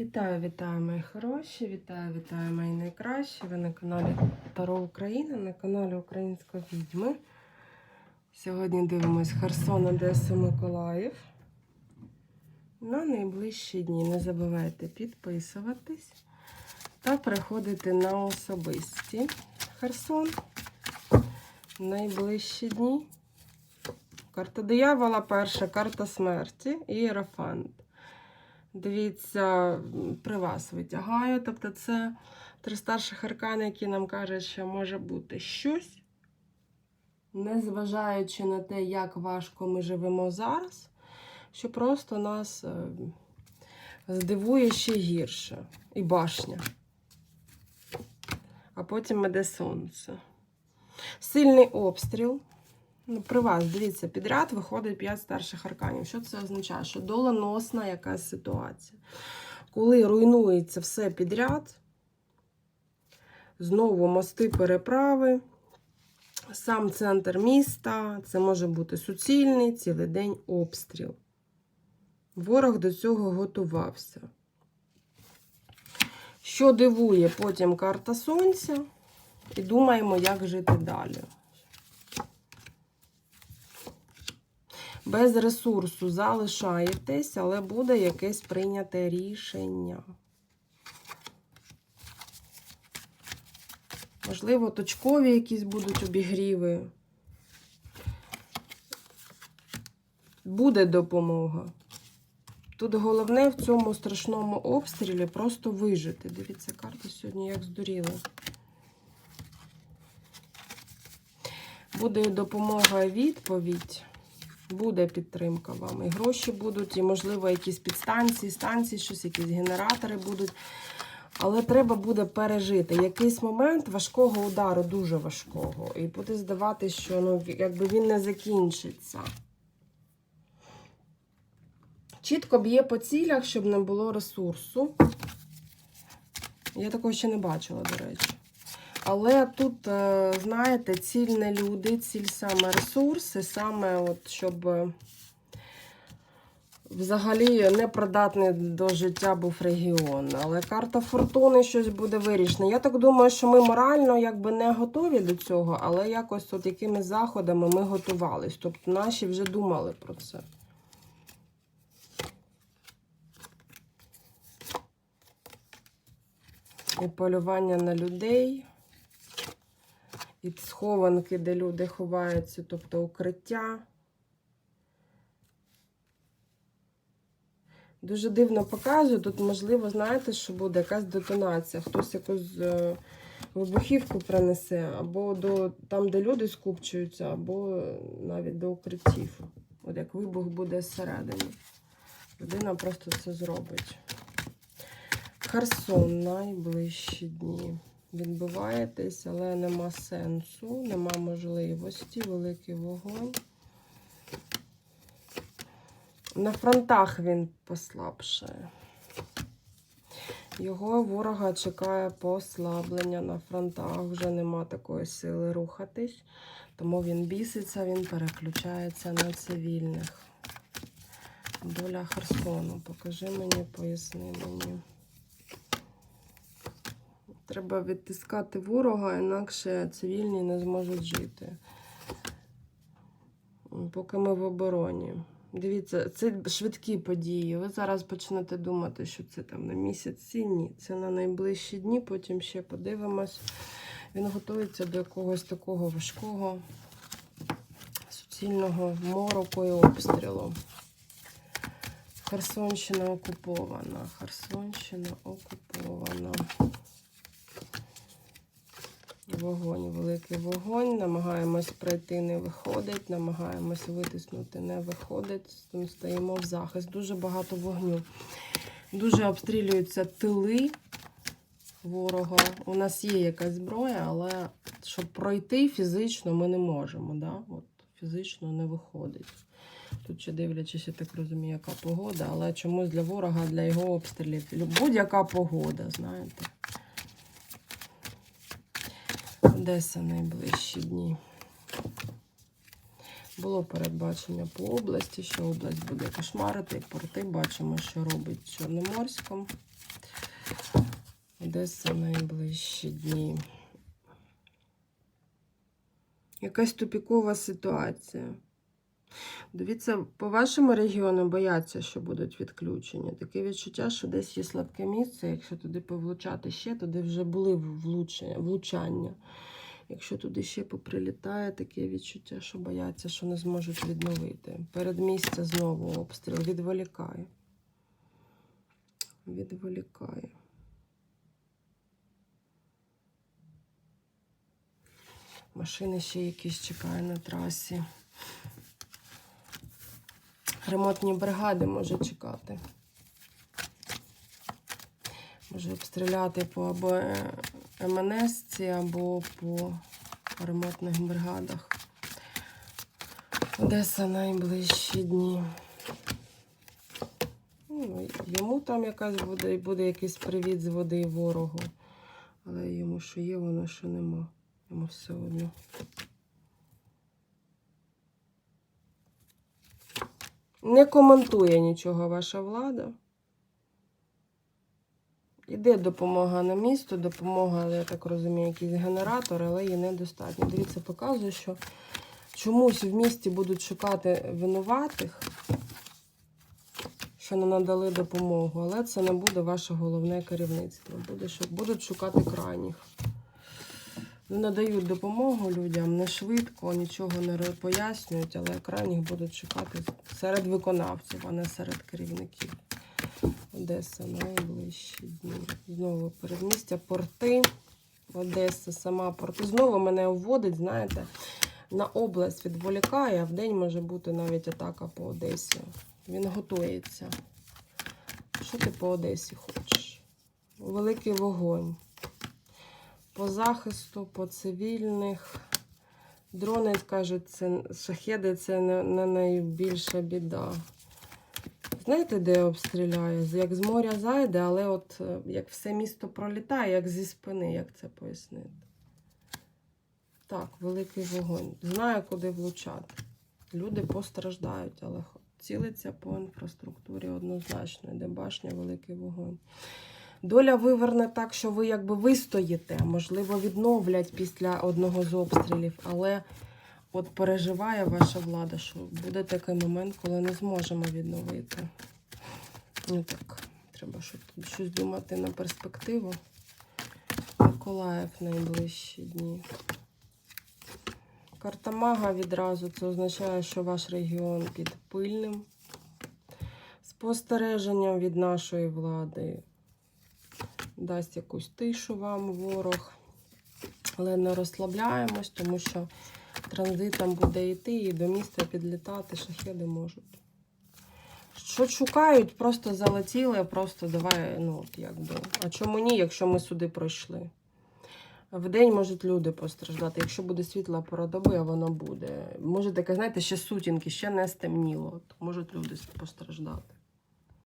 Вітаю, вітаю, мої хороші, вітаю, вітаю, мої найкращі. Ви на каналі Таро Україна, на каналі Української відьми. Сьогодні дивимось Херсон, Одеса, Миколаїв. На найближчі дні не забувайте підписуватись та переходити на особисті Херсон. Найближчі дні. Карта диявола перша, карта смерті і Єрофант. Дивіться, при вас витягаю. Тобто, це три старших аркани, які нам кажуть, що може бути щось, незважаючи на те, як важко ми живемо зараз, що просто нас е, здивує ще гірше. І башня. А потім іде сонце. Сильний обстріл. Ну, при вас, дивіться, підряд виходить 5 старших арканів. Що це означає? Що доленосна якась ситуація. Коли руйнується все підряд, знову мости переправи, сам центр міста, це може бути суцільний цілий день обстріл. Ворог до цього готувався. Що дивує потім карта Сонця, і думаємо, як жити далі. Без ресурсу залишаєтесь, але буде якесь прийняте рішення. Можливо, точкові якісь будуть обігріви. Буде допомога. Тут головне в цьому страшному обстрілі просто вижити. Дивіться, карта сьогодні як здуріла. Буде допомога відповідь. Буде підтримка вам. І гроші будуть, і, можливо, якісь підстанції, станції, щось, якісь генератори будуть. Але треба буде пережити якийсь момент важкого удару, дуже важкого. І буде здавати, що ну, якби він не закінчиться. Чітко б'є по цілях, щоб не було ресурсу. Я такого ще не бачила, до речі. Але тут, е, знаєте, ціль не люди, ціль саме ресурси, саме от, щоб е, взагалі непридатний до життя був регіон. Але карта фортуни щось буде вирішена. Я так думаю, що ми морально якби не готові до цього, але якось от якими заходами ми готувались. Тобто наші вже думали про це. І полювання на людей і схованки, де люди ховаються, тобто укриття. Дуже дивно показую. Тут, можливо, знаєте, що буде якась детонація. Хтось якусь е, вибухівку принесе, або до там, де люди скупчуються, або навіть до укриттів. От як вибух буде зсередині. Людина просто це зробить. Херсон найближчі дні відбуваєтесь, але нема сенсу, нема можливості, великий вогонь. На фронтах він послабшає. Його ворога чекає послаблення на фронтах, вже нема такої сили рухатись, тому він біситься, він переключається на цивільних. Доля Херсону. Покажи мені, поясни мені. Треба відтискати ворога, інакше цивільні не зможуть жити. Поки ми в обороні. Дивіться, це швидкі події. Ви зараз почнете думати, що це там на місяці. Ні, це на найближчі дні, потім ще подивимось. Він готується до якогось такого важкого, суцільного мороку і обстрілу. Херсонщина окупована. Херсонщина окупована. Вогонь, великий вогонь. Намагаємось пройти, не виходить. Намагаємось витиснути, не виходить. Стоїмо в захист. Дуже багато вогню. Дуже обстрілюються тили ворога. У нас є якась зброя, але щоб пройти фізично ми не можемо. Да? От, фізично не виходить. Тут ще дивлячись, я так розумію, яка погода, але чомусь для ворога, для його обстрілів. Будь-яка погода, знаєте. Одеса найближчі дні. Було передбачення по області, що область буде кошмарити. Порти бачимо, що робить Чорноморськом. Одеса найближчі дні. Якась тупікова ситуація. Дивіться, по вашому регіону бояться, що будуть відключення. Таке відчуття, що десь є слабке місце. Якщо туди повлучати ще, туди вже були влучання. Якщо туди ще поприлітає, таке відчуття, що бояться, що не зможуть відновити. Передмістя знову обстріл відволікає. Відволікає. Машини ще якісь чекають на трасі. Ремонтні бригади може чекати. Може обстріляти по або МНС, або по ремонтних бригадах. Одеса найближчі дні. Ну, йому там якась буде, буде якийсь привіт з води ворогу. Але йому що є, воно що нема. Йому все одно. Не коментує нічого ваша влада. Іде допомога на місто, допомога, я так розумію, якийсь генератор, але її недостатньо. Дивіться, показує, що чомусь в місті будуть шукати винуватих, що не надали допомогу, але це не буде ваше головне керівництво. Буде, що будуть шукати крайніх. Не надають допомогу людям не швидко, нічого не пояснюють, але крайніх будуть шукати серед виконавців, а не серед керівників. Одеса найближчі дні. Знову передмістя, порти. Одеса, сама порти. Знову мене вводить, знаєте, на область відволікає, а в день може бути навіть атака по Одесі. Він готується. Що ти по Одесі хочеш? Великий вогонь. По захисту, по цивільних. Дрони, кажуть, це шахеди це не, не найбільша біда. Знаєте, де обстріляє? Як з моря зайде, але от е, як все місто пролітає, як зі спини, як це пояснити. Так, великий вогонь. Знаю, куди влучати. Люди постраждають, але цілиться по інфраструктурі однозначно. Де башня, великий вогонь. Доля виверне так, що ви якби вистоїте, можливо, відновлять після одного з обстрілів, але от переживає ваша влада, що буде такий момент, коли не зможемо відновити. Ну так, треба щось, думати на перспективу. Миколаїв найближчі дні. Карта мага відразу це означає, що ваш регіон під пильним спостереженням від нашої влади дасть якусь тишу вам ворог. Але не розслабляємось, тому що транзитом буде йти і до міста підлітати шахеди можуть. Що шукають, просто залетіли, просто давай, ну, от якби. А чому ні, якщо ми сюди пройшли? В день можуть люди постраждати. Якщо буде світла пора доби, а воно буде. Може таке, знаєте, ще сутінки, ще не стемніло. То можуть люди постраждати.